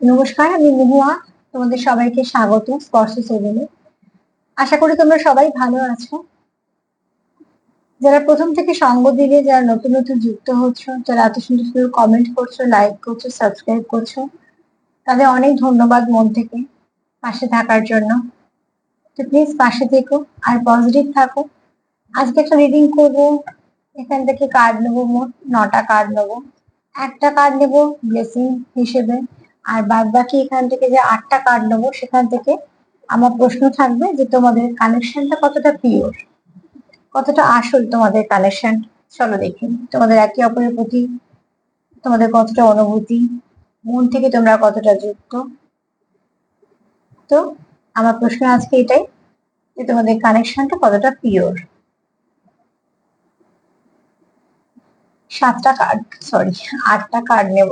নমস্কার, আমি মহুয়া। তোমাদের সবাইকে স্বাগত স্পর্শ সেভেনে আশা করি তোমরা সবাই ভালো আছো। যারা প্রথম থেকে সঙ্গ দিলে, যারা নতুন নতুন যুক্ত হচ্ছ, যারা এত সুন্দর সুন্দর কমেন্ট করছ লাইক করছ সাবস্ক্রাইব করছ, তাদের অনেক ধন্যবাদ মন থেকে পাশে থাকার জন্য। তো প্লিজ পাশে থেকো আর পজিটিভ থাকো। আজকে একটা রিডিং করব। এখান থেকে কার্ড নেব মোট নটা কার্ড নেব। একটা কার্ড নেব ব্লেসিং হিসেবে। আর বাদ বাকি এখান থেকে যে আটটা কার্ড নেব, সেখান থেকে আমার প্রশ্ন থাকবে যে তোমাদের কানেকশনটা কতটা পিওর কতটা আসল তোমাদের কানেকশন চলো দেখি। তোমাদের একে অপরের প্রতি তোমাদের কতটা অনুভূতি? মন থেকে তোমরা কতটা যুক্ত? তো আমার প্রশ্ন আজকে এটাই যে তোমাদের কানেকশনটা কতটা পিওর সাতটা কার্ড সরি আটটা কার্ড নেব।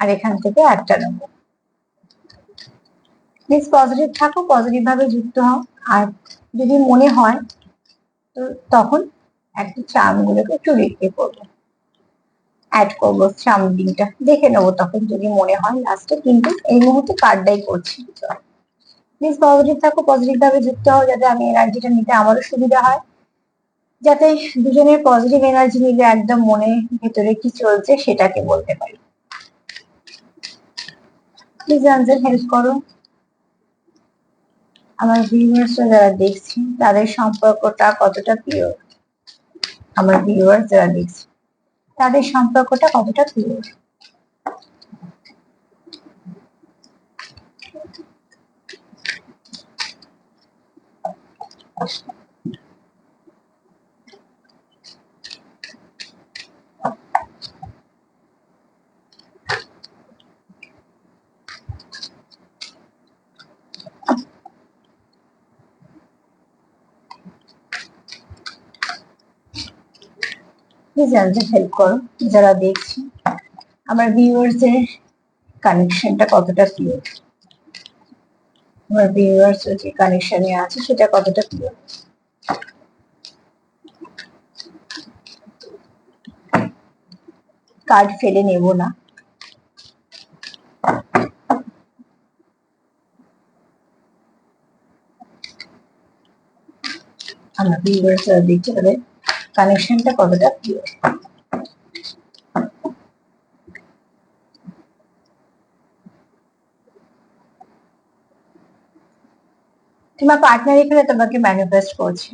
আর এখান থেকে একটা নেব প্লিজ পজিটিভ থাকো পজিটিভ ভাবে যুক্ত হও। আর যদি মনে হয়, তো তখন একটু চামগুলোকে একটু রেখে করব। অ্যাড করব চামডিংটা। দেখে নেব তখন যদি মনে হয় লাস্টে কিন্তু এই মুহূর্তে কার্ডটাই করছি। প্লিজ পজিটিভ থাকো পজিটিভ ভাবে যুক্ত হও, যাতে আমি এনার্জিটা নিতে আমারও সুবিধা হয়। যাতে দুজনের পজিটিভ এনার্জি নিলে একদম মনে ভেতরে কি চলছে সেটাকে বলতে পারি। প্লিজ আনসার হেল্প করো। আমার ভিউয়ার্সরা যারা দেখছি তাদের সম্পর্কটা কতটা পিওর আমার ভিউয়ার্স যারা দেখছি তাদের সম্পর্কটা কতটা পিওর প্লিজ আমাদের হেল্প করো, যারা দেখছি। আমার ভিউয়ার্সের কানেকশনটা কতটা পিওর আমার ভিউয়ার্স যে কানেকশনে আছে, সেটা কতটা পিওর কার্ড ফেলে নেব না। আমার ভিউয়ার্স যারা দেখছে, তাদের কানেকশনটা কতটা পিওর তোমার পার্টনার এখানে তোমাকে ম্যানিফেস্ট করছে।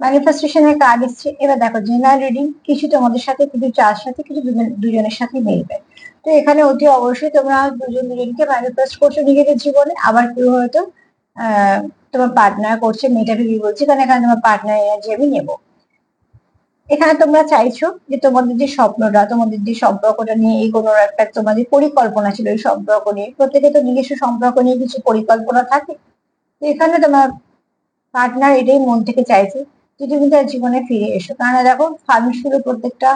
ম্যানিফেস্টেশনের কার্ড এসছে এবার দেখো জেনারেল রিডিং কিছু তোমাদের সাথে, কিছু চার সাথে, কিছু দুজনের সাথে মিলবে। তো এখানে অতি অবশ্যই তোমরা দুজন দুজনকে ম্যানিফেস্ট করছ নিজেদের জীবনে, আবার কেউ হয়তো তোমার পার্টনার করছে, মেয়েটাকে কি বলছে? কারণ এখানে তোমার পার্টনার এনার্জি আমি নেব। এখানে তোমরা চাইছো যে তোমাদের যে স্বপ্নটা, তোমাদের যে সম্পর্কটা নিয়ে এগোনোর একটা তোমাদের পরিকল্পনা ছিল, এই সম্পর্ক নিয়ে। প্রত্যেকে তো নিজস্ব সম্পর্ক নিয়ে কিছু পরিকল্পনা থাকে। এখানে তোমার পার্টনার এটাই মন থেকে চাইছে যে তুমি তার জীবনে ফিরে এসো। কারণ দেখো ফার্নিশগুলো প্রত্যেকটা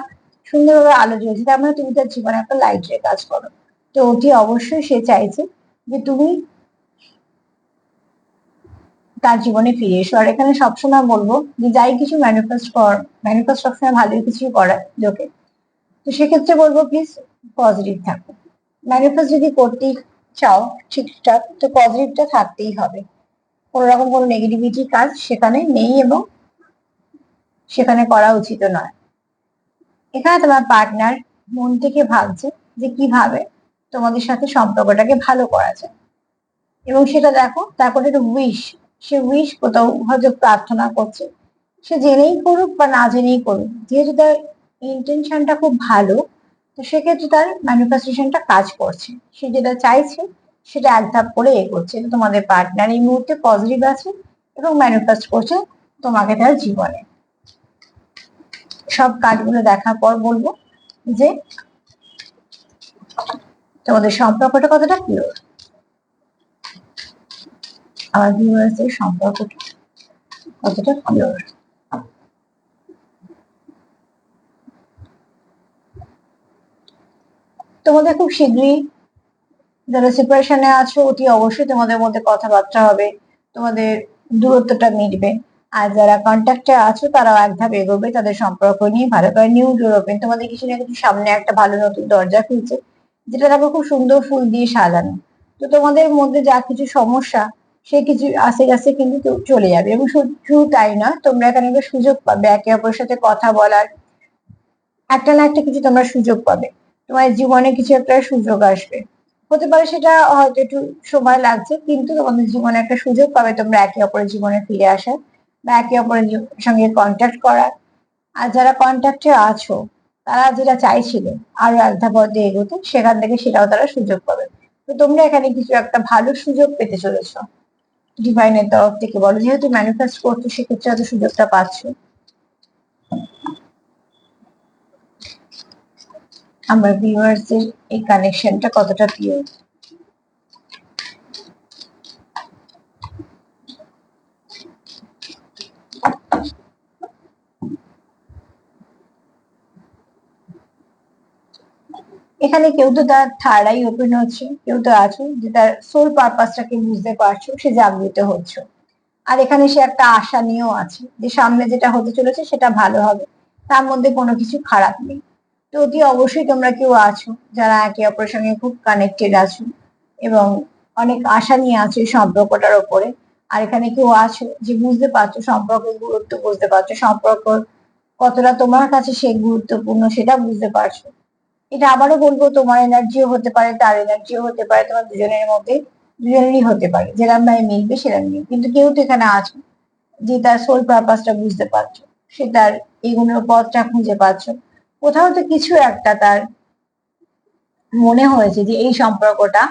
সুন্দরভাবে আলো জ্বলছে, তার মানে তুমি তার জীবনে একটা লাইটের কাজ করো। তো অতি অবশ্যই সে চাইছে যে তুমি তার জীবনে ফিরে এসো। আর এখানে সবসময় বলব যে যাই কিছু ম্যানিফেস্ট কর ম্যানিফেস্ট সবসময় ভালোই কিছুই করায় লোকে তো সেক্ষেত্রে বলব প্লিজ পজিটিভ থাকো। ম্যানিফেস্ট যদি করতেই চাও ঠিকঠাক, তো পজিটিভটা থাকতেই হবে। কোনো রকম কোনো নেগেটিভিটি কাজ সেখানে নেই এবং সেখানে করা উচিত নয়। এখানে তোমার পার্টনার মন থেকে ভাবছে যে কীভাবে তোমাদের সাথে সম্পর্কটাকে ভালো করা যায়। এবং সেটা দেখো, তারপরে একটা উইশ সে উইশ কোথাও হয়তো প্রার্থনা করছে। সে জেনেই করুক বা না জেনেই করুক, যেহেতু তার ইন্টেনশনটা খুব ভালো, তো সেক্ষেত্রে তার ম্যানিফেস্টেশনটা কাজ করছে। সে যেটা চাইছে, সেটা এক ধাপ করে এগোচ্ছে। তোমাদের পার্টনার এই মুহূর্তে পজিটিভ আছে এবং ম্যানিফেস্ট করছে তোমাকে তার জীবনে। সব কাজগুলো দেখার পর বলব যে তোমাদের সম্পর্কটা কতটা পিওর ভিউয়ার্সের সম্পর্কটা কতটা তোমাদের খুব শীঘ্রই যারা সেপারেশনে আছো, অতি অবশ্যই তোমাদের মধ্যে কথাবার্তা হবে, তোমাদের দূরত্বটা মিটবে। আর যারা কন্ট্যাক্টে আছো, তারাও এক ধাপ এগোবে, তাদের সম্পর্ক নিয়ে ভালো করে নিউ ডোর তোমাদের কিছু না কিছু সামনে একটা ভালো নতুন দরজা খুলছে, যেটা দেখো খুব সুন্দর ফুল দিয়ে সাজানো। তো তোমাদের মধ্যে যা কিছু সমস্যা সে কিছু আস্তে আস্তে কিন্তু চলে যাবে। এবং শুধু তাই না, তোমরা এখানে একটা সুযোগ পাবে একে অপরের সাথে কথা বলার একটা না একটা কিছু তোমরা সুযোগ পাবে। তোমার জীবনে কিছু একটা সুযোগ আসবে। হতে পারে সেটা হয়তো একটু সময় লাগছে, কিন্তু তোমাদের জীবনে একটা সুযোগ পাবে তোমরা একে অপরের জীবনে ফিরে আসার বা একে অপরের সঙ্গে কন্ট্যাক্ট করার। আর যারা কন্ট্যাক্টে আছো, তারা যেটা চাইছিল আরও এক ধাপ এগোতে, সেখান থেকে সেটাও তারা সুযোগ পাবে। তো তোমরা এখানে কিছু একটা ভালো সুযোগ পেতে চলেছো। ডিভাইনের তরফ থেকে বলো। যেহেতু ম্যানিফেস্ট করছ, সেক্ষেত্রে হয়তো সুযোগটা পাচ্ছ। আমার ভিউয়ার্সদের এই কানেকশনটা কতটা পিওর এখানে কেউ তো তার থার্ড আই ওপেন হচ্ছে, কেউ তো আছো যে তার সোল পারপাসটাকে বুঝতে পারছ, সে জাগ্রত হচ্ছে। আর এখানে সে একটা আশা নিয়েও আছে যে সামনে যেটা হতে চলেছে সেটা ভালো হবে, তার মধ্যে কোনো কিছু খারাপ নেই। তো অতি অবশ্যই তোমরা কেউ আছো যারা একে অপরের সঙ্গে খুব কানেক্টেড আছো এবং অনেক আশা নিয়ে আছো এই সম্পর্কটার ওপরে, আর এখানে কেউ আছো যে বুঝতে পারছ সম্পর্কের গুরুত্ব, বুঝতে পারছ সম্পর্ক কতটা তোমার কাছে সে গুরুত্বপূর্ণ সেটা বুঝতে পারছ এটা আবারও বলব, তোমার এনার্জিও হতে পারে, তার এনার্জিও হতে পারে, তোমার দুজনের মধ্যে দুজনেরই হতে পারে। যেরকম ভাই মিলবে সেরকম মিল কিন্তু কেউ তো এখানে আছো যে তার সোল পারপাসটা বুঝতে পারছ। সে তার এগুলোর পথটা খুঁজে পাচ্ছ। কোথাও তো কিছু একটা তার মনে হয়েছে যে এই সম্পর্কটা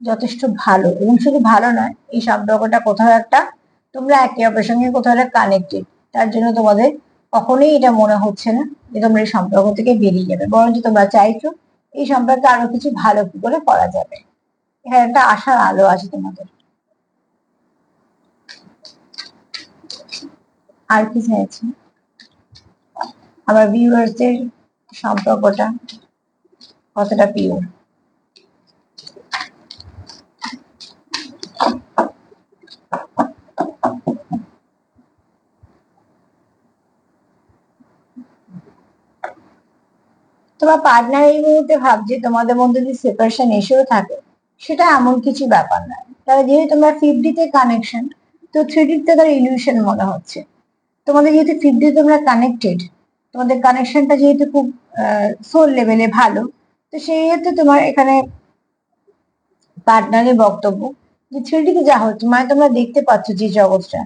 যথেষ্ট ভালো। এবং শুধু ভালো নয়, এই সম্পর্কটা কোথাও একটা তোমরা একে অপরের সঙ্গে কোথাও একটা কানেক্টেড তার জন্য তোমাদের কখনোই এটা মনে হচ্ছে না যে তোমরা এই সম্পর্ক থেকে বেরিয়ে যাবে। বরঞ্চ তোমরা চাইছো এই সম্পর্কে আরও কিছু ভালো করে করা যাবে। এখানে একটা আশার আলো আছে তোমাদের। আর কি চাইছি? আমার ভিউয়ার্সদের সম্পর্কটা কতটা পিওর তোমার পার্টনার এই মুহূর্তে ভাবছে তোমাদের মধ্যে যদি সেপারেশন এসেও থাকে, সেটা এমন কিছু ব্যাপার নয় তাহলে যেহেতু তোমরা ফিফটিতে কানেকশন তো থ্রিডিতে তার ইলিউশন মনে হচ্ছে। তোমাদের যেহেতু ফিফটি তোমরা কানেক্টেড তোমাদের কানেকশনটা যেহেতু খুব সোল লেভেলে ভালো, তো ক্ষেত্রে তোমার এখানে পার্টনারের বক্তব্য যে থ্রিডিতে যা হচ্ছে মানে তোমরা দেখতে পাচ্ছ যে জগৎটা,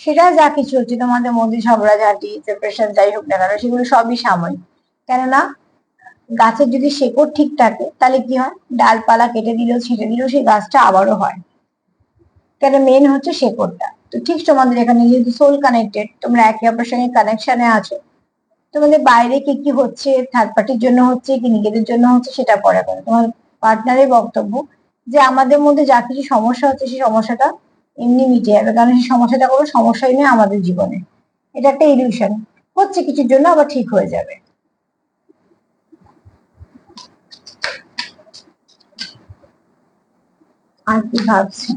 সেটা যা কিছু হচ্ছে, তোমাদের মধ্যে ঝগড়াঝাটি সেপারেশন যাই হোক না কেন, সেগুলো সবই সাময়িক। কেননা গাছের যদি শেকড় ঠিক থাকে, তাহলে কি হয়? ডালপালা কেটে দিলেও ছেটে দিলেও সেই গাছটা আবারও হয়। কেন? মেন হচ্ছে শেকড়টা। তো ঠিক তোমাদের এখানে যেহেতু সোল কানেক্টেড তোমরা একে অপরের সঙ্গে কানেকশনে আছো। তোমাদের বাইরে কি কি হচ্ছে থার্ড পার্টির জন্য হচ্ছে কি নিজেদের জন্য হচ্ছে সেটা পরে করে তোমার পার্টনারের বক্তব্য যে আমাদের মধ্যে যা কিছু সমস্যা হচ্ছে সেই সমস্যাটা এমনি মিটে যাবে। কারণ সেই সমস্যাটা কোনো সমস্যাই নেই আমাদের জীবনে। এটা একটা ইলিউশন হচ্ছে কিছুর জন্য আবার ঠিক হয়ে যাবে। আর কি ভাবছেন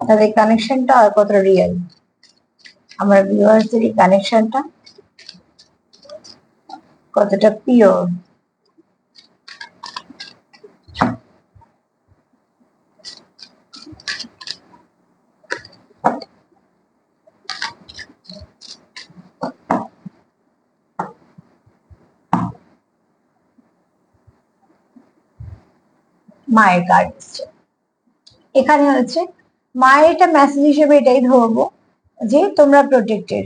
তাদের কানেকশনটা আর কতটা রিয়েল আমার ভিউয়ার্সদের এই কানেকশনটা কতটা পিওর মায়ের কার্ড এখানে হচ্ছে, মায়ের একটা মেসেজ হিসেবে এটাই ধরবো যে তোমরা প্রোটেক্টেড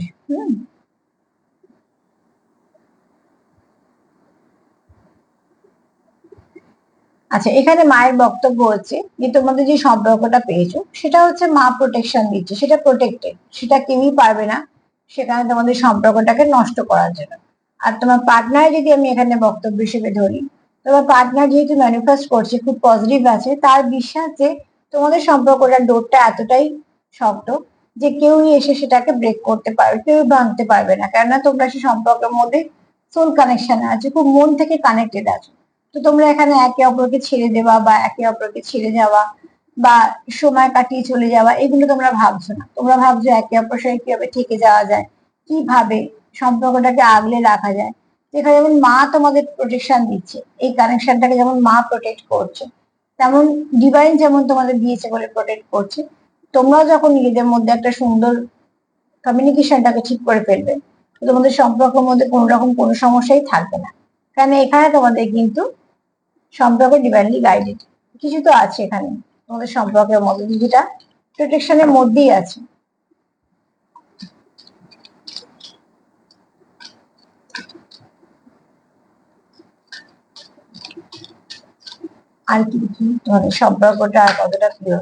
আচ্ছা এখানে মায়ের বক্তব্য হচ্ছে যে তোমাদের যে সম্পর্কটা পেয়েছ, সেটা হচ্ছে মা প্রোটেকশন দিচ্ছে, সেটা প্রোটেক্টেড সেটা কেউই পারবে না, সেখানে তোমাদের সম্পর্কটাকে নষ্ট করার জন্য। আর তোমার পার্টনার যদি আমি এখানে বক্তব্য হিসেবে ধরি, তোমার পার্টনার যেহেতু ম্যানিফেস্ট করছে, খুব পজিটিভ আছে, তার বিশ্বাস যে তোমাদের সম্পর্কটার ডোরটা এতটাই শক্ত যে কেউই এসে সেটাকে ব্রেক করতে পারবে কেউ ভাঙতে পারবে না। কেননা তোমরা সে সম্পর্কের মধ্যে সোল কানেকশন আছে, খুব মন থেকে কানেক্টেড আছো। তো তোমরা এখানে একে অপরকে ছেড়ে দেওয়া বা একে অপরকে ছেড়ে যাওয়া বা সময় কাটিয়ে চলে যাওয়া, এগুলো তোমরা ভাবছ না। তোমরা ভাবছ একে অপরের সঙ্গে কীভাবে থেকে যাওয়া যায়, কীভাবে সম্পর্কটাকে আগলে রাখা যায়। যেখানে যেমন মা তোমাদের প্রোটেকশন দিচ্ছে, এই কানেকশনটাকে যেমন মা প্রোটেক্ট করছে তেমন ডিভাইন যেমন তোমাদের দিয়েছে বলে প্রোটেক্ট করছে, তোমরাও যখন নিজেদের মধ্যে একটা সুন্দর কমিউনিকেশনটাকে ঠিক করে ফেলবে তোমাদের সম্পর্কের মধ্যে কোনো রকম কোনো সমস্যাই থাকবে না। কারণ এখানে তোমাদের কিন্তু সম্পর্ক ডিভাইনলি গাইডেড কিছু তো আছে এখানে, তোমাদের সম্পর্কের মধ্যে, যেটা প্রোটেকশনের মধ্যেই আছে। আর কি কি? তোমাদের সম্পর্কটা আর কতটা প্রিয়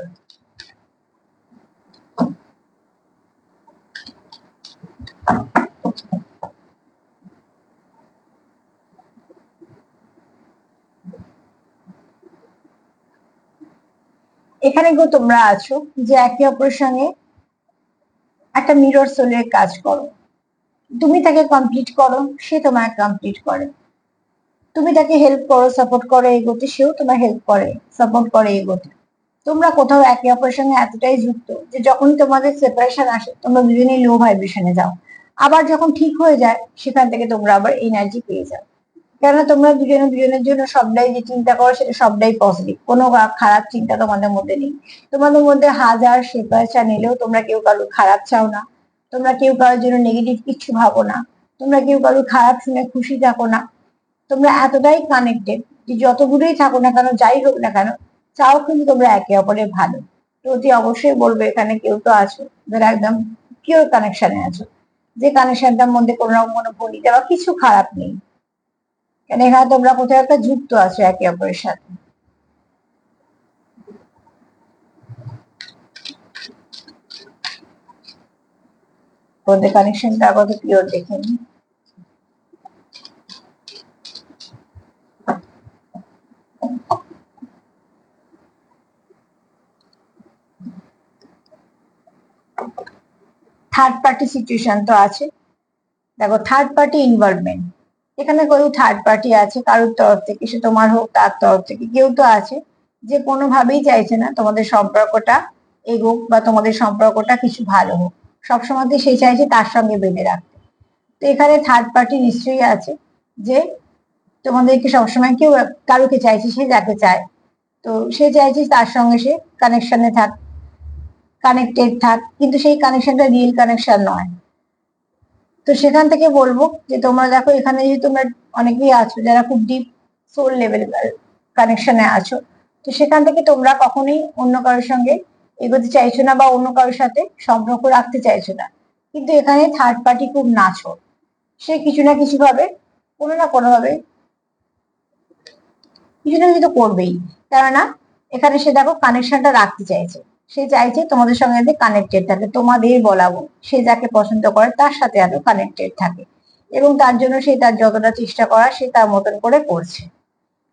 এখানে গো তোমরা আছো যে একে অপরের সঙ্গে একটা মিরর সোলের কাজ করো। তুমি তাকে কমপ্লিট করো, সে তোমায় কমপ্লিট করে। তুমি তাকে হেল্প করো সাপোর্ট করো এগোতে সেও তোমার হেল্প করে সাপোর্ট করে এগোতে তোমরা কোথাও একে অপরের সঙ্গে এতটাই যুক্ত যে যখন তোমাদের সেপারেশন আসে, তোমরা দুজনেই লো ভাইব্রেশনে যাও। আবার যখন ঠিক হয়ে যায়, সেখান থেকে তোমরা আবার এনার্জি পেয়ে যাও। কেননা তোমরা দুজনে দুজনের জন্য সবটাই যে চিন্তা করো, সেটা সবটাই পজিটিভ কোনো খারাপ চিন্তা তোমাদের মধ্যে নেই। তোমাদের মধ্যে হাজার সেপারেশন এলেও তোমরা কেউ কারও খারাপ চাও না। তোমরা কেউ কারোর জন্য নেগেটিভ কিছু ভাবো না। তোমরা কেউ কারও খারাপ শুনে খুশি থাকো না। তোমরা এতটাই কানেক্টেড যে যত দূরেই থাকো না কেন, যাই হোক না কেন চাও কিন্তু তোমরা একে অপরের ভালো। তো অবশ্যই বলবে, এখানে কেউ তো আছো যারা একদম পিওর কানেকশনে আছো। যে কানেকশনটার মধ্যে কোনো রকম কোনো ভূমিকা বা কিছু খারাপ নেই। কেন এখানে তোমরা কোথাও একটা যুক্ত আছো একে অপরের সাথে। কানেকশনটা কত পিওর দেখে নি। থার্ড পার্টি সিচুয়েশন তো আছে। দেখো থার্ড পার্টি ইনভলভমেন্ট এখানে কোনো থার্ড পার্টি আছে, কারোর তরফ থেকে, সে তোমার হোক, তার তরফ থেকে, কেউ তো আছে। যে কোনোভাবেই চাইছে না তোমাদের সম্পর্কটা এগোক বা তোমাদের সম্পর্কটা কিছু ভালো হোক। সবসময় সে চাইছে তার সঙ্গে বেঁধে রাখতে। তো এখানে থার্ড পার্টি নিশ্চয়ই আছে যে তোমাদেরকে সবসময় কেউ কারোকে চাইছে, সে যাকে চায়। তো সে চাইছে তার সঙ্গে সে কানেকশনে থাক। কানেক্টেড থাক, কিন্তু সেই কানেকশনটা রিয়েল কানেকশন নয়। তো সেখান থেকে বলব যে তোমরা দেখো, এখানে যদি তোমরা অনেকেই আছো, যারা খুব ডিপ সোল লেভেল কানেকশনে আছো, তো সেখান থেকে তোমরা কখনোই অন্য কারোর সঙ্গে এগোতে চাইছো না বা অন্য কারোর সাথে সম্পর্ক রাখতে চাইছো না। কিন্তু এখানে থার্ড পার্টি খুব নাচো। সে কিছু না কিছু ভাবে কোনো না কোনো ভাবে কিছু না কিছু তো করবেই। কেননা, এখানে সে দেখো কানেকশনটা রাখতে চাইছে। সে চাইছে তোমাদের সঙ্গে যাতে কানেক্টেড থাকে তোমাদের বলাবো। সে যাকে পছন্দ করে, তার সাথে আরও কানেক্টেড থাকে। এবং তার জন্য সে তার যতটা চেষ্টা করা সে তার মতন করে করছে।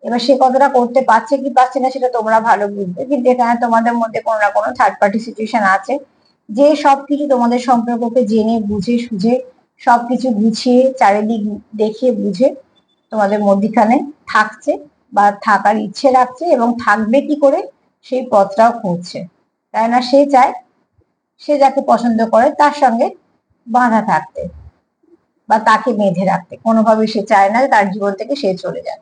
এবার সে কতটা করতে পারছে কি পারছে না, সেটা তোমরা ভালো বুঝবে। কিন্তু এখানে তোমাদের মধ্যে কোনো না কোনো থার্ড পার্টি সিচুয়েশন আছে। যে সবকিছু তোমাদের সম্পর্ককে জেনে, বুঝে, সুঝে, সবকিছু গুছিয়ে, চারিদিক দেখে, বুঝে তোমাদের মধ্যখানে থাকছে বা থাকার ইচ্ছে রাখছে এবং থাকবে কি করে, সেই পথটাও খুঁজছে। তাই না? সে চায়, সে যাকে পছন্দ করে তার সঙ্গে বাঁধা থাকতে বা তাকে বেঁধে রাখতে। কোনোভাবে সে চায় না তার জীবন থেকে সে চলে যায়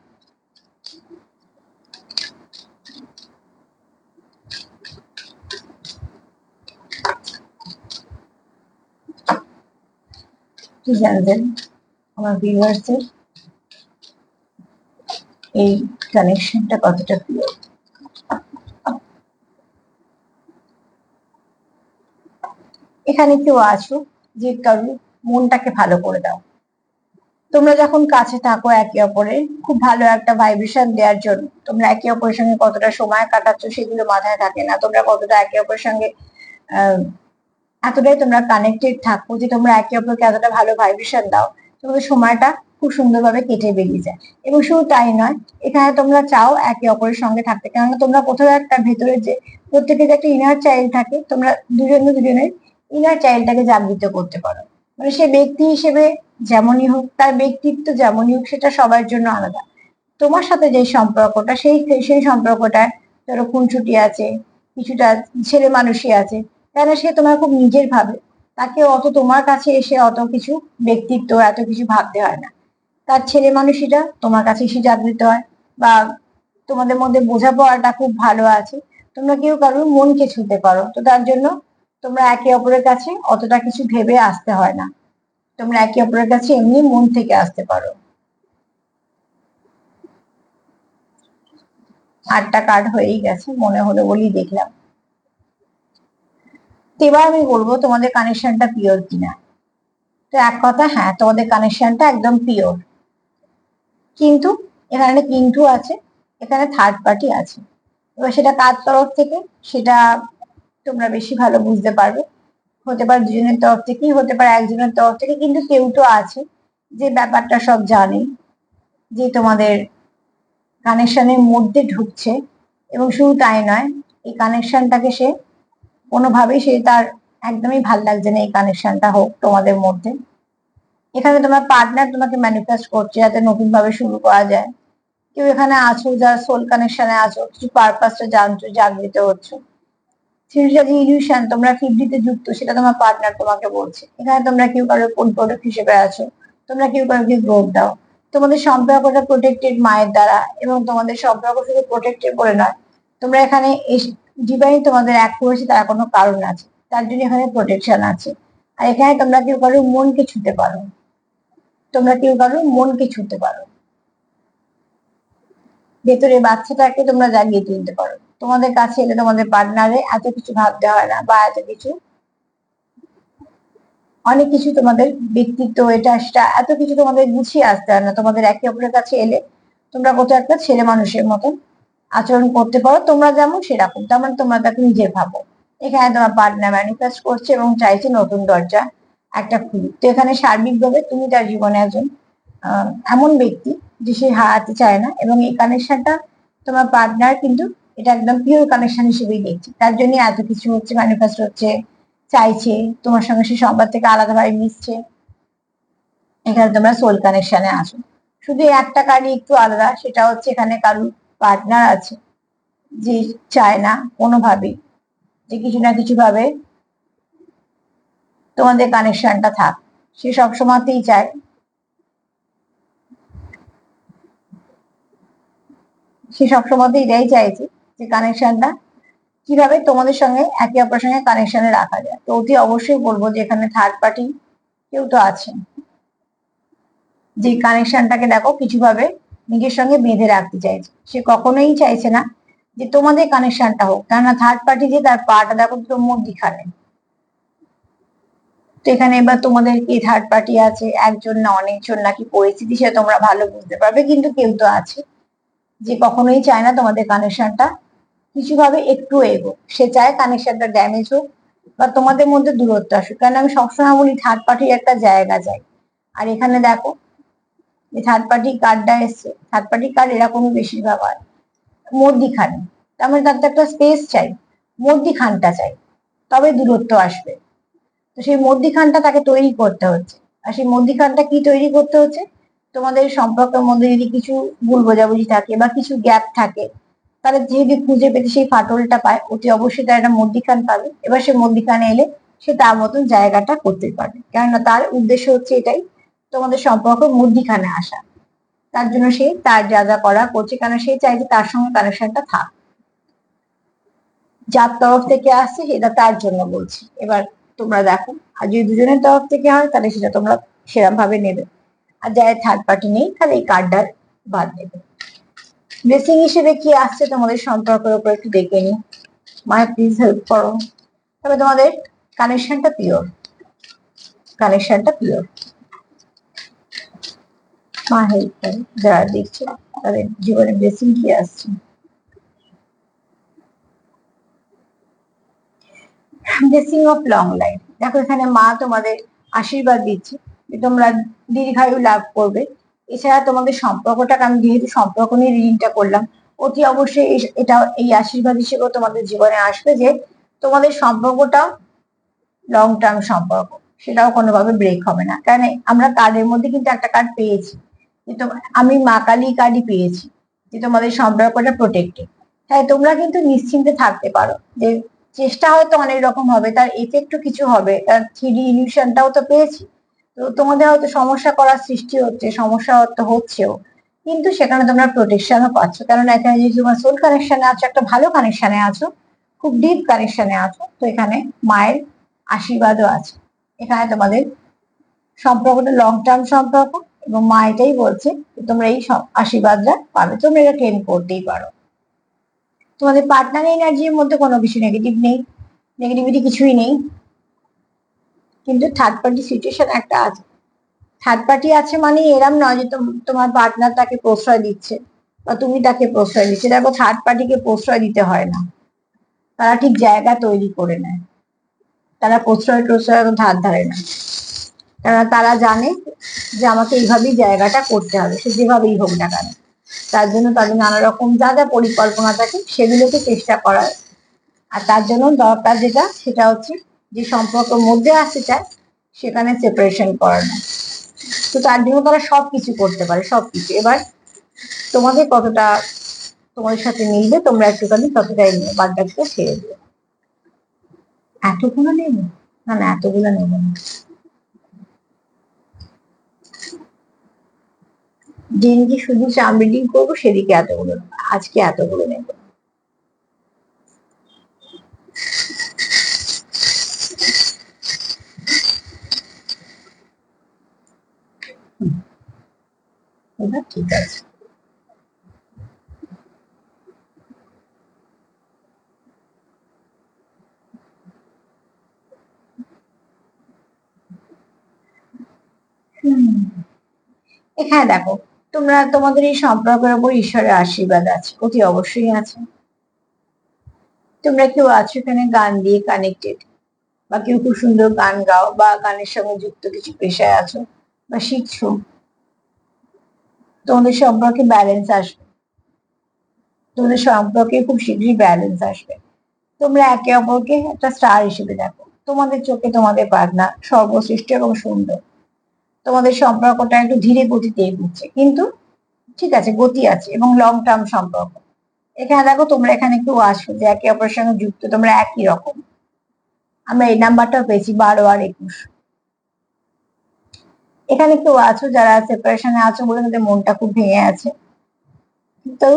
কি জানবেন আমার এই কানেকশনটা কতটা প্রিয়? এখানে কেউ আছো, যে কারও মনটাকে ভালো করে দাও। তোমরা যখন কাছে থাকো একে অপরের, খুব ভালো একটা ভাইব্রেশন দেওয়ার জন্য। তোমরা একে অপরের সঙ্গে কতটা সময় কাটাচ্ছ সেগুলো মাথায় থাকে না। তোমরা কতটা একে অপরের সঙ্গে এতটাই তোমরা কানেক্টেড থাকো যে তোমরা একে অপরকে এতটা ভালো ভাইব্রেশন দাও, তোমাদের সময়টা খুব সুন্দরভাবে কেটে বেরিয়ে যায়। এবং শুধু তাই নয়, এখানে তোমরা চাও একে অপরের সঙ্গে থাকতে। কেননা তোমরা কোথাও একটা ভেতরে যে প্রত্যেকের যে একটা ইনার চাইল্ড থাকে, তোমরা দুজনে দুজনের ইনার চাইল্ডটাকে জাগৃত করতে পারো। মানে সে ব্যক্তি হিসেবে যেমনই হোক, তার ব্যক্তিত্ব যেমনই হোক, সেটা সবার জন্য আলাদা। তোমার সাথে যে সম্পর্কটা, সেই সেই সম্পর্কটা ধরো খুনছুটি আছে, কিছুটা ছেলে মানুষই আছে, কেন সে তোমার খুব নিজের ভাবে? তাকে অত তোমার কাছে এসে অত কিছু ব্যক্তিত্ব, এত কিছু ভাবতে হয় না। তার ছেলে মানুষটা তোমার কাছে এসে জাগৃত হয় বা তোমাদের মধ্যে বোঝাপড়াটা খুব ভালো আছে। তোমরা কেউ কারোর মনকে ছুতে পারো। তো তার জন্য তোমরা একে অপরের কাছে অতটা কিছু ভেবে আসতে হয় না। তোমরা একে অপরের কাছে এমনি মন থেকে আসতে পারো। আটটা কার্ড হয়েই গেছে, মনে হলো বলেই দেখলাম। এবার আমি বলব তোমাদের কানেকশনটা পিওর কিনা। তো এক কথা হ্যাঁ তোমাদের কানেকশনটা একদম পিওর কিন্তু এখানে কিন্তু আছে, এখানে থার্ড পার্টি আছে। এবার সেটা কার তরফ থেকে, সেটা তোমরা বেশি ভালো বুঝতে পারবে। হতে পারে দুজনের তরফ থেকেই, হতে পারে একজনের তরফ থেকে, কিন্তু কেউ তো আছে যে ব্যাপারটা সব জানে, যে তোমাদের কানেকশনের মধ্যে ঢুকছে। এবং শুধু তাই নয়, এই কানেকশনটাকে সে কোনোভাবেই সে তার একদমই ভালো লাগছে না এই কানেকশনটা হোক তোমাদের মধ্যে। এখানে তোমার পার্টনার তোমাকে ম্যানিফেস্ট করছে যাতে নতুন ভাবে শুরু করা যায়। কেউ এখানে আছো, যারা সোল কানেকশনে আছো, কিছু পারপাসটা জানছো জাগৃত হচ্ছে। যে ইলিউশন তোমরা ফিফটিতে যুক্ত, সেটা তোমার পার্টনার তোমাকে বলছে। এখানে তোমরা কেউ কারোর প্রোডাক্ট হিসেবে আছো, তোমরা কেউ কারোকে গ্রোথ দাও। তোমাদের সম্পর্কটা প্রোটেক্টেড মায়ের দ্বারা এবং তোমাদের সম্পর্ক শুধু প্রোটেক্টেড বলে নয়, তোমরা এখানে ডিভাইন তোমাদের এক করেছে তার কোনো কারণ আছে, তার জন্য এখানে প্রোটেকশন আছে। আর এখানে তোমরা কেউ কারোর মনকে ছুতে পারো তোমরা কেউ কারোর মনকে ছুতে পারো ভেতরে বাচ্চাটাকে তোমরা জাগিয়ে তুলতে পারো তোমাদের কাছে এলে তোমাদের পার্টনারে এত কিছু ভাবতে হয় না বা এত কিছু। অনেক কিছু তোমাদের ব্যক্তিত্ব, এটা, সেটা, এত কিছু তোমাদের গুছিয়ে আসতে হয় না। তোমাদের একে অপরের কাছে এলে তোমরা কোথাও একটা ছেলে মানুষের মতন আচরণ করতে পারো, তোমরা যেমন সেরকম, তার মানে তোমরা তাকে নিজে ভাবো। এখানে তোমার পার্টনার ম্যানিফেস্ট করছে এবং চাইছে নতুন দরজা একটা খুলি। তো এখানে সার্বিকভাবে তুমি তার জীবনে একজন এমন ব্যক্তি যে সে হারাতে চায় না এবং এই কানেকশনটা তোমার পার্টনার কিন্তু এটা একদম পিওর কানেকশন হিসেবেই দেখছে। তার জন্য এত কিছু হচ্ছে ম্যানিফেস্ট হচ্ছে, চাইছে, তোমার সঙ্গে সে সবার থেকে আলাদাভাবে মিশছে। এখানে তোমরা সোল কানেকশনে আসো শুধু একটা কার্ডই একটু আলাদা, সেটা হচ্ছে এখানে কারুর পার্টনার আছে, যে চায় না কোনোভাবেই, যে কিছু না কিছু ভাবে তোমাদের কানেকশনটা থাক। সে সবসময়তেই চায়। সে সবসময়তেই এটাই চাইছে। যে কানেকশনটা কীভাবে তোমাদের সঙ্গে একে অপরের সঙ্গে কানেকশনে রাখা যায়। তো অতি অবশ্যই বলব যে এখানে থার্ড পার্টি কেউ তো আছে। যে কানেকশনটাকে দেখো কিছুভাবে নিজের সঙ্গে বেঁধে রাখতে চাইছে। সে কখনোই চাইছে না যে তোমাদের কানেকশনটা হোক। কেননা থার্ড পার্টি যে তার পাটা দেখো তো মধ্যিখানে তো এখানে এবার তোমাদের কি থার্ড পার্টি আছে, একজন না অনেকজন নাকি পরিস্থিতি সে তোমরা ভালো বুঝতে পারবে, কিন্তু কেউ তো আছে। যে কখনোই চায় না তোমাদের কানেকশনটা কিছুভাবে একটু এগো। সে চায় কানেকশনটা ড্যামেজ হোক বা তোমাদের মধ্যে দূরত্ব আসুক। কারণ আমি সবসময় বলি থার্ড পার্টির একটা জায়গা যাই আর এখানে দেখো যে থার্ড পার্টি কার্ডটা এসছে। থার্ড পার্টি কার্ড এরকমই বেশিরভাগ হয়। মধ্যিখানে। তার মানে তার তো একটা স্পেস চাই। মধ্যিখানটা চাই। তবে দূরত্ব আসবে। তো সেই মধ্যিখানটা তাকে তৈরি করতে হচ্ছে। আর সেই মধ্যিখানটা কি তৈরি করতে হচ্ছে? তোমাদের সম্পর্কের মধ্যে যদি কিছু ভুল বোঝাবুঝি থাকে বা কিছু গ্যাপ থাকে তাহলে যদি খুঁজে পেতে সেই ফাটলটা পায়, অতি অবশ্যই তার একটা মধ্যিখান পাবে। এবার সে মধ্যিখানে এলে সে তার মতন জায়গাটা করতে পারবে। কেননা তার উদ্দেশ্য হচ্ছে এটাই, তোমাদের সম্পর্ক মধ্যিখানে আসা। তার জন্য সে তার যা যা করা করছে কেন সে চাই যে তার সঙ্গে কানেকশনটা থাক। যার তরফ থেকে আসছে সেটা তার জন্য বলছি। এবার তোমরা দেখো, আর যদি দুজনের তরফ থেকে হয়, তাহলে সেটা তোমরা সেরকম ভাবে নেবে। আর যারা থার্ড পার্টি নেই, তাহলে এই কার্ডটার বাদ দেবে। ব্লেসিং হিসেবে কি আসছে তোমাদের সম্পর্কের উপর একটু দেখে নি মায়ের প্লিজ হেল্প করো। তবে তোমাদের কানেকশনটা পিওর কানেকশনটা পিওর মা হেল্প করে। যারা দেখছে, তাদের জীবনে ব্লেসিং কি আসছে? ব্লেসিং অফ লং লাইফ দেখো এখানে মা তোমাদের আশীর্বাদ দিচ্ছে যে তোমরা দীর্ঘায়ু লাভ করবে। এছাড়া তোমাদের সম্পর্কটাকে আমি যেহেতু সম্পর্ক নিয়ে রিডিংটা করলাম, অতি অবশ্যই এটা, এই আশীর্বাদ হিসেবেও তোমাদের জীবনে আসবে যে তোমাদের সম্পর্কটা লং টার্ম সম্পর্ক, সেটাও কোনোভাবে ব্রেক হবে না। কারণ আমরা কার্ডের মধ্যে কিন্তু একটা কার্ড পেয়েছি, যে তোমার আমি মা কালী কার্ডই পেয়েছি, যে তোমাদের সম্পর্কটা প্রোটেক্টেড তাই তোমরা কিন্তু নিশ্চিন্তে থাকতে পারো, যে চেষ্টা হয়তো অনেক রকম হবে, তার এফেক্টও কিছু হবে, তার থ্রি ইলিউশনটাও তো পেয়েছি। তো তোমাদের হয়তো সমস্যা করার সৃষ্টি হচ্ছে, সমস্যা হয়তো হচ্ছেও। কিন্তু সেখানে তোমরা প্রোটেকশনও পাচ্ছ। কারণ এখানে যদি তোমার সোল কানেকশনে আছো, একটা ভালো কানেকশনে আছো, খুব ডিপ কানেকশনে আছো, তো এখানে মায়ের আশীর্বাদও আছে। এখানে তোমাদের সম্পর্কটা লং টার্ম সম্পর্ক এবং মা এটাই বলছে যে তোমরা এই আশীর্বাদটা পাবে। তোমরা এটা ক্লেম করতেই পারো। তোমাদের পার্টনার এনার্জির মধ্যে কোনো কিছু নেগেটিভ নেই। নেগেটিভিটি কিছুই নেই। কিন্তু থার্ড পার্টি সিচুয়েশন একটা আছে। থার্ড পার্টি আছে মানে এরম নয় যে তোম- তোমার পার্টনার তাকে প্রশ্রয় দিচ্ছে বা তুমি তাকে প্রশ্রয় দিচ্ছে। দেখো থার্ড পার্টিকে প্রশ্রয় দিতে হয় না। তারা ঠিক জায়গা তৈরি করে নেয়। তারা প্রশ্রয় এখন ধার ধারে না কারণ তারা জানে যে আমাকে এইভাবেই জায়গাটা করতে হবে, সে যেভাবেই হোক না কেন। তার জন্য তাদের নানা রকম যা যা পরিকল্পনা থাকে সেগুলোকে চেষ্টা করার। আর তার জন্য দরকার যেটা, সেটা হচ্ছে যে সম্পর্কের মধ্যে আসতে চায়, সেখানে সেপারেশন করানো তো তার জন্য তারা সবকিছু করতে পারে, সবকিছু। এবার তোমাদের কতটা তোমাদের সাথে মিলবে, তোমরা একটুখানি ততটাই নিয়ে বাদ বাকিটা ছেড়ে দিও। এতগুলো নেব? না না, এতগুলো নেব না। যেদিকে শুধু চাম রিডিং করব, সেদিকে এতগুলো। আজকে এতগুলো নেব। এখানে দেখো, তোমরা তোমাদের এই সম্পর্কের উপর ঈশ্বরের আশীর্বাদ আছে, অতি অবশ্যই আছে। তোমরা কেউ আছো এখানে, গান দিয়ে কানেক্টেড বা কেউ খুব সুন্দর গান গাও, বা গানের সঙ্গে যুক্ত কিছু পেশায় আছো, বা শিখছো তোমাদের সম্পর্কে ব্যালেন্স আসবে। তোমাদের সম্পর্কে খুব শীঘ্রই ব্যালেন্স আসবে। তোমরা একে অপরকে একটা স্টার হিসেবে দেখো। তোমাদের চোখে তোমাদের পার্টনার সর্বশ্রেষ্ঠ এবং সুন্দর। তোমাদের সম্পর্কটা একটু ধীরে গতিতে এগোচ্ছে কিন্তু ঠিক আছে, গতি আছে এবং লং টার্ম সম্পর্ক। এখানে দেখো তোমরা এখানে কেউ আসো যে একে অপরের সঙ্গে যুক্ত, তোমরা একই রকম। আমরা এই নাম্বারটাও পেয়েছি বারো আর একুশ। এখানে কেউ আছো, যারা সেপারেশনে আছো বলে তাদের মনটা খুব ভেঙে আছে। তো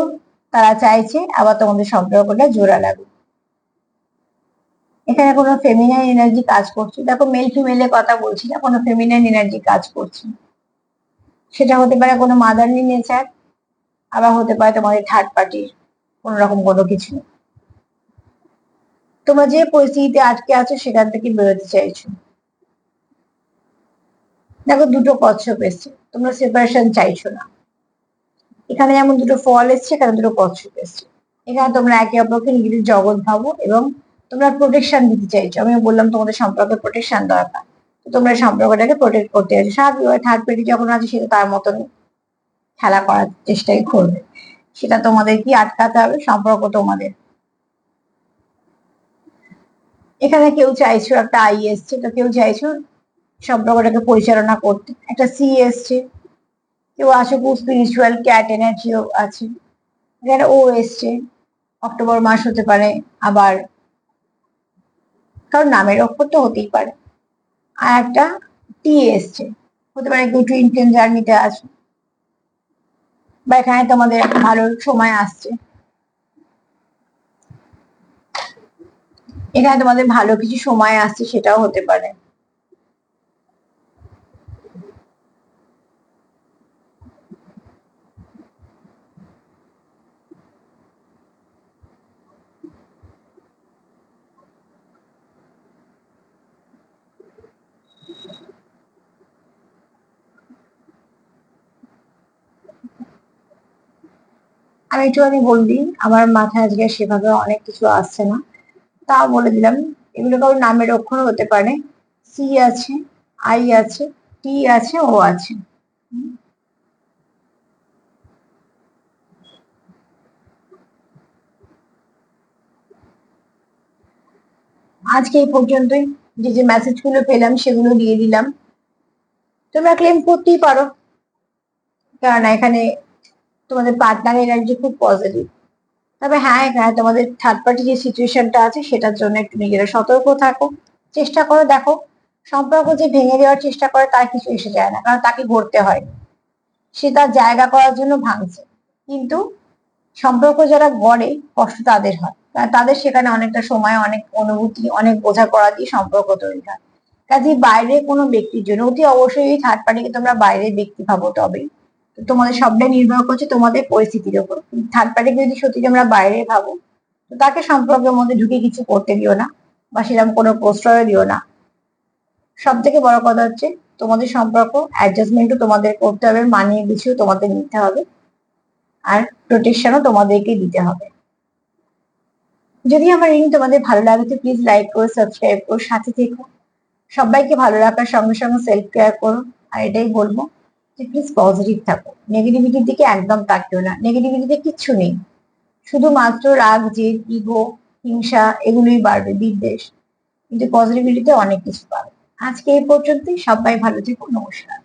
তারা চাইছে আবার তোমাদের সম্পর্কটা জোড়া লাগুক। এখানে কোনো ফেমিনাইন এনার্জি কাজ করছে। দেখো মেল ফিমেলের কথা বলছি না, কোনো ফেমিনাইন এনার্জি কাজ করছে সেটা হতে পারে কোনো মাদারলি নেচার আবার হতে পারে তোমাদের থার্ড পার্টির কোন রকম কোনো কিছু। তোমরা যে পরিস্থিতিতে আটকে আছো সেখান থেকে বেরোতে চাইছো। দেখো দুটো কচ্ছপ এসছে, তোমরা সেপারেশন চাইছো না। এখানে যেমন দুটো ফল এসছে, এখানে দুটো কচ্ছপ এসছে। এখানে তোমরা একে অপরকে নিজেদের জগৎ ভাবো এবং তোমরা প্রোটেকশন দিতে চাইছো। আমি বললাম তোমাদের সম্পর্কে প্রোটেকশন দরকার। তোমরা সম্পর্কটাকে প্রোটেক্ট করতে চাইছো। স্বাভাবিক থার্ড পার্টি যখন আছে, সেটা তার মতন খেলা করার চেষ্টাই করবে। সেটা তোমাদের কি আটকাতে হবে? সম্পর্ক তোমাদের। এখানে কেউ চাইছো একটা আই এসছে, তো কেউ চাইছো সম্পর্কটাকে পরিচালনা করতে। একটা সি এসছে। কেউ আছে খুব স্পিরিচুয়াল ক্যাট এনার্জিও আছে। এখানে ও এসছে। অক্টোবর মাস হতে পারে। আবার কারণ নামের অক্ষর তো হতেই পারে। আর একটা টি এসছে। হতে পারে কেউ টুইন টেন জার্নিতে আছে। বা এখানে তোমাদের ভালো সময় আসছে। এখানে তোমাদের ভালো কিছু সময় আসছে সেটাও হতে পারে। আমি একটু একটুখানি বললি আমার মাথায় আজকে সেভাবে অনেক কিছু আসছে না। তাও বলে দিলাম, এগুলো কারোর নামের অক্ষর হতে পারে। সি আছে আই আছে টি আছে ও আছে। আজকে এই পর্যন্তই। যে যে মেসেজগুলো পেলাম, সেগুলো দিয়ে দিলাম। তোমরা ক্লেম করতেই পারো। কারণ এখানে তোমাদের পার্টনার এনার্জি খুব পজিটিভ তবে হ্যাঁ এখানে তোমাদের থার্ড পার্টি যে সিচুয়েশনটা আছে, সেটার জন্য একটু নিজেরা সতর্ক থাকো। চেষ্টা করো, দেখো, সম্পর্ক যে ভেঙে দেওয়ার চেষ্টা করে, তার কিছু এসে যায় না, কারণ তাকে গড়তে হয়। সে তার জায়গা করার জন্য ভাঙছে। কিন্তু সম্পর্ক যারা গড়ে, কষ্ট তাদের হয়। কারণ তাদের সেখানে অনেকটা সময়, অনেক অনুভূতি, অনেক বোঝাপড়া দিয়ে সম্পর্ক তৈরি হয়। কাজে বাইরে কোনো ব্যক্তির জন্য অতি অবশ্যই থার্ড পার্টিকে তোমরা বাইরের ব্যক্তি ভাবো তবেই। তোমাদের সবটাই নির্ভর করছে তোমাদের পরিস্থিতির উপর থার্ড পার্টিকে যদি সত্যি তোমরা বাইরে ভাবো, তো তাকে সম্পর্কের মধ্যে ঢুকে কিছু করতে দিও না, বা সেরকম কোনো প্রশ্রয় দিও না। সব থেকে বড় কথা হচ্ছে, তোমাদের সম্পর্ক অ্যাডজাস্টমেন্টও তোমাদের করতে হবে, মানিয়ে গুছিয়েও তোমাদের নিতে হবে, আর প্রোটেকশনও তোমাদেরকে দিতে হবে। যদি আমার রিং তোমাদের ভালো লাগে তো প্লিজ লাইক করো সাবস্ক্রাইব করো, সাথে থেকো। সবাইকে ভালো রাখার সঙ্গে সঙ্গে সেলফ কেয়ার করো, আর এটাই বলব। প্লিজ পজিটিভ থাকো। নেগেটিভিটির দিকে একদম তাকিও না। নেগেটিভিটিতে কিচ্ছু নেই। শুধুমাত্র রাগ, জেদ, ইগো, হিংসা এগুলোই বাড়বে বিদ্বেষ। কিন্তু পজিটিভিটিতে অনেক কিছু পাবে। আজকে এই পর্যন্তই। সবাই ভালো থেকো। নমস্কার।